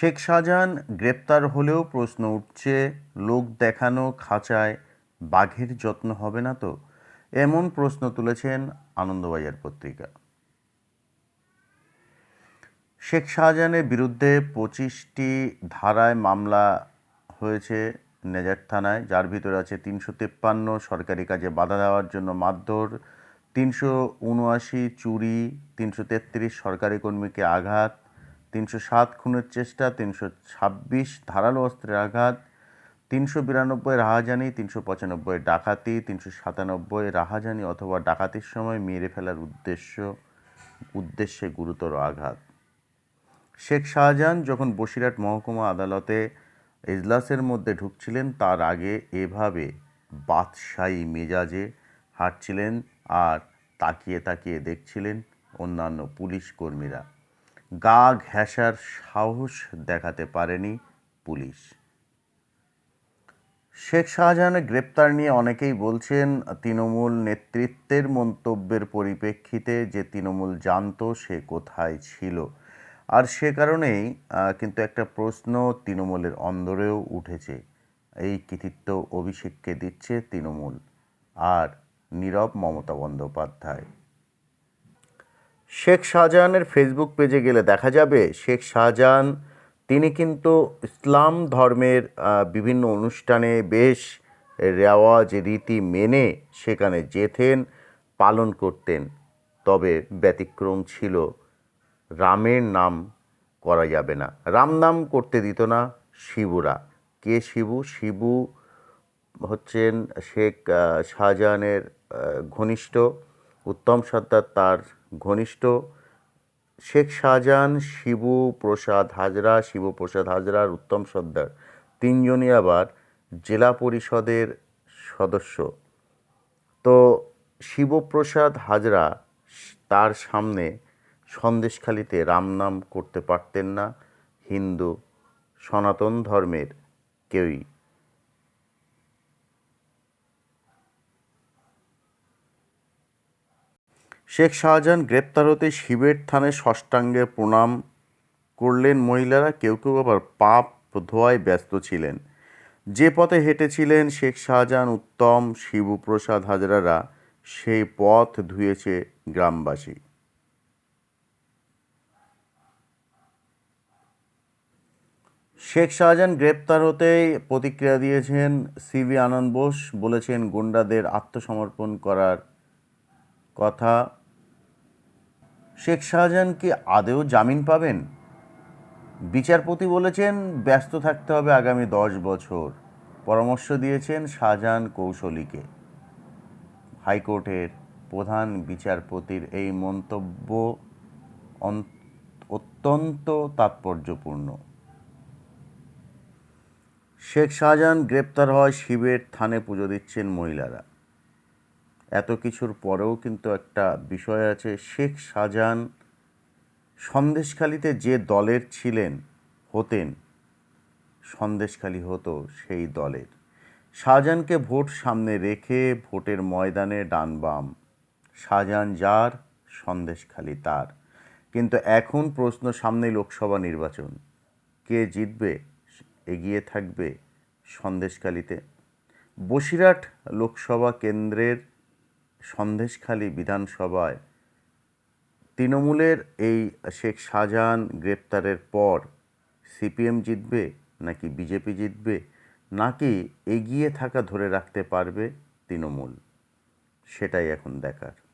শেখ শাহজাহান গ্রেপ্তার হলেও প্রশ্ন উঠছে, লোক দেখানো খাঁচায় বাঘের যত্ন হবে না তো? এমন প্রশ্ন তুলেছেন আনন্দবাজার পত্রিকা। শেখ শাহজাহানের বিরুদ্ধে পঁচিশটি ধারায় মামলা হয়েছে নেজার থানায়, যার ভিতরে আছে তিনশো তেপ্পান্ন সরকারি কাজে বাধা দেওয়ার জন্য মারধর, তিনশো উনআশি চুরি, তিনশো তেত্রিশ সরকারি কর্মীকে আঘাত তিনশো সাত খুনের চেষ্টা, তিনশো ছাব্বিশ ধারালো অস্ত্রের আঘাত, তিনশো বিরানব্বই রাহাজানি, তিনশো পঁচানব্বই ডাকাতি, তিনশো সাতানব্বই রাহাজানি অথবা ডাকাতির সময় মেরে ফেলার উদ্দেশ্য, উদ্দেশ্যে গুরুতর আঘাত। শেখ শাহজাহান যখন বসিরহাট মহকুমা আদালতে এজলাসের মধ্যে ঢুকছিলেন, তার আগে এভাবে বাদশাহী মেজাজে হাঁটছিলেন আর তাকিয়ে তাকিয়ে দেখছিলেন অন্যান্য পুলিশ কর্মীরা। গা ঘেঁষার সাহস দেখাতে পারেনি পুলিশ। শেখ শাহজাহানের গ্রেপ্তার নিয়ে অনেকেই বলছেন, তৃণমূল নেতৃত্বের মন্তব্যের পরিপ্রেক্ষিতে যে তৃণমূল জানতো সে কোথায় ছিল। আর সে কারণেই কিন্তু একটা প্রশ্ন তৃণমূলের অন্দরেও উঠেছে। এই কৃতিত্ব অভিষেককে দিচ্ছে তৃণমূল। আর নীরব মমতা বন্দ্যোপাধ্যায়। শেখ শাহজাহানের ফেসবুক পেজে গেলে দেখা যাবে, শেখ শাহজাহান, তিনি কিন্তু ইসলাম ধর্মের বিভিন্ন অনুষ্ঠানে বেশ রেওয়াজ, রীতি মেনে সেখানে যেতেন, পালন করতেন। তবে ব্যতিক্রম ছিল, রামের নাম করা যাবে না। রাম নাম করতে দিত না, শিবুরা। কে শিবু? শিবু হচ্ছেন শেখ শাহজাহানের ঘনিষ্ঠ। উত্তম সর্দার তার ঘনিষ্ঠ শেখ শাহজাহান, শিবু প্রসাদ হাজরা শিবপ্রসাদ হাজরার উত্তম সর্দার তিনজনই আবার জেলা পরিষদের সদস্য। তো শিবপ্রসাদ হাজরা তার সামনে সন্দেশখালিতে রাম নাম করতে পারতেন না। হিন্দু সনাতন ধর্মের কেউই শেখ শাহজাহান গ্রেপ্তার হতে শিবের থানে ষষ্ঠাঙ্গে প্রণাম করলেন মহিলারা, কেউ কেউ আবার পাপ ধোয়ায় ব্যস্ত ছিলেন। যে পথে হেঁটেছিলেন শেখ শাহজাহান, উত্তম শিবপ্রসাদ হাজরারা, সেই পথ ধুয়েছে গ্রামবাসী। শেখ শাহজাহান গ্রেপ্তার হতেই প্রতিক্রিয়া দিয়েছেন সিভি আনন্দ বোস, বলেছেন, গুন্ডাদের আত্মসমর্পণ করার কথা শেখ শাহজাহান কি আদেও জামিন পাবেন? বিচারপতি বলেছেন, ব্যস্ত থাকতে হবে আগামী দশ বছর। পরামর্শ দিয়েছেন শাহজাহান কৌশলীকে। হাইকোর্টের প্রধান বিচারপতির এই মন্তব্য অত্যন্ত তাৎপর্যপূর্ণ। শেখ শাহজাহান গ্রেপ্তার হয় শিবের থানে পুজো দিচ্ছেন মহিলারা। এত কিছুর পরেও কিন্তু একটা বিষয় আছে। শেখ শাহজাহান সন্দেশখালিতে যে দলের ছিলেন, হতেন, সন্দেশখালি হতো সেই দলের। শাহজাহানকে ভোট সামনে রেখে ভোটের ময়দানে ডান বাম। শাহজাহান যার, সন্দেশখালি তার। কিন্তু এখন প্রশ্ন সামনে লোকসভা নির্বাচন। কে জিতবে, এগিয়ে থাকবে সন্দেশখালিতে? বসিরহাট লোকসভা কেন্দ্রের সন্দেশখালী বিধানসভায় তৃণমূলের এই শেখ শাহজাহান গ্রেপ্তারের পর সিপিএম জিতবে নাকি বিজেপি জিতবে, নাকি এগিয়ে থাকা ধরে রাখতে পারবে তৃণমূল? সেটাই এখন দেখার।